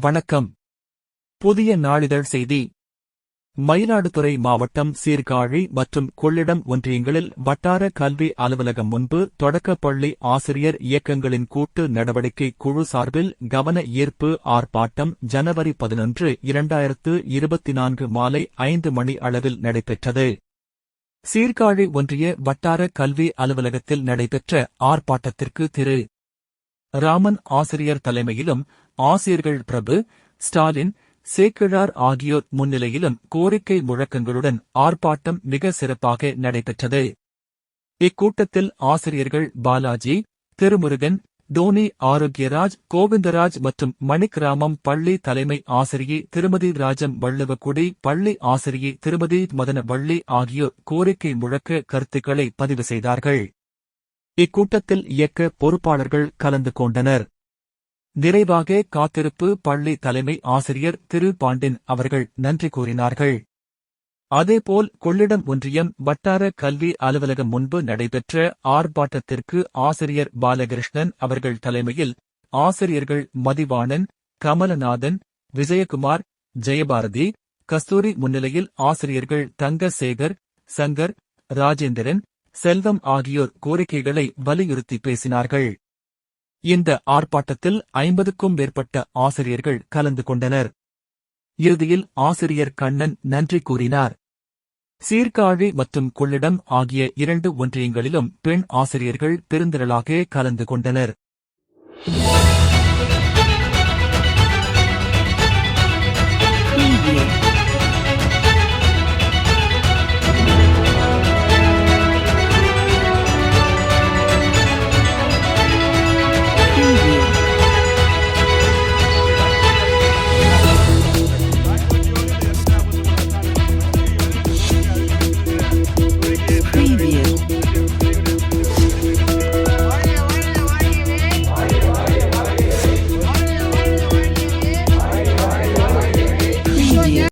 வணக்கம். புதிய நாளிதழ் செய்தி. மயிலாடுதுறை மாவட்டம் சீர்காழி மற்றும் கொள்ளிடம் ஒன்றியங்களில் வட்டார கல்வி அலுவலகம் முன்பு தொடக்கப் பள்ளி ஆசிரியர் இயக்கங்களின் கூட்டு நடவடிக்கை குழு சார்பில் கவன ஈர்ப்பு ஆர்ப்பாட்டம் ஜனவரி பதினொன்று இரண்டாயிரத்து இருபத்தி நான்கு மாலை ஐந்து மணி அளவில் நடைபெற்றது. சீர்காழி ஒன்றிய வட்டார கல்வி அலுவலகத்தில் நடைபெற்ற ஆர்ப்பாட்டத்திற்கு திரு. ராமன் ஆசிரியர் தலைமையிலும் ஆசிரியர்கள் பிரபு ஸ்டாலின் சேக்கிழார் ஆகியோர் முன்னிலையிலும் கோரிக்கை முழக்கங்களுடன் ஆர்ப்பாட்டம் மிக சிறப்பாக நடைபெற்றது. இக்கூட்டத்தில் ஆசிரியர்கள் பாலாஜி திருமுருகன் டோனி ஆரோக்கியராஜ் கோவிந்தராஜ் மற்றும் மணிக்கிராமம் பள்ளி தலைமை ஆசிரியை திருமதி ராஜம் வள்ளுவக்குடி பள்ளி ஆசிரியை திருமதி மதன வள்ளி ஆகியோர் கோரிக்கை முழக்க கருத்துக்களை பதிவு செய்தார்கள். இக்கூட்டத்தில் இயக்க பொறுப்பாளர்கள் கலந்து கொண்டனர். நிறைவாக காத்திருப்பு பள்ளி தலைமை ஆசிரியர் திரு. பாண்டின் அவர்கள் நன்றி கூறினார்கள். அதேபோல் கொள்ளிடம் ஒன்றியம் வட்டார கல்வி அலுவலகம் முன்பு நடைபெற்ற ஆர்ப்பாட்டத்திற்கு ஆசிரியர் பாலகிருஷ்ணன் அவர்கள் தலைமையில் ஆசிரியர்கள் மதிவாணன் கமலநாதன் விஜயகுமார் ஜெயபாரதி கஸ்தூரி முன்னிலையில் ஆசிரியர்கள் தங்கசேகர் சங்கர் ராஜேந்திரன் செல்வம் ஆகியோர் கோரிக்கைகளை வலியுறுத்தி பேசினார்கள். இந்த ஆர்ப்பாட்டத்தில் ஐம்பதுக்கும் மேற்பட்ட ஆசிரியர்கள் கலந்து கொண்டனர். இறுதியில் ஆசிரியர் கண்ணன் நன்றி கூறினார். சீர்காழி மற்றும் கொள்ளிடம் ஆகிய இரண்டு ஒன்றியங்களிலும் பெண் ஆசிரியர்கள் பெருந்திரளாக கலந்து கொண்டனர்.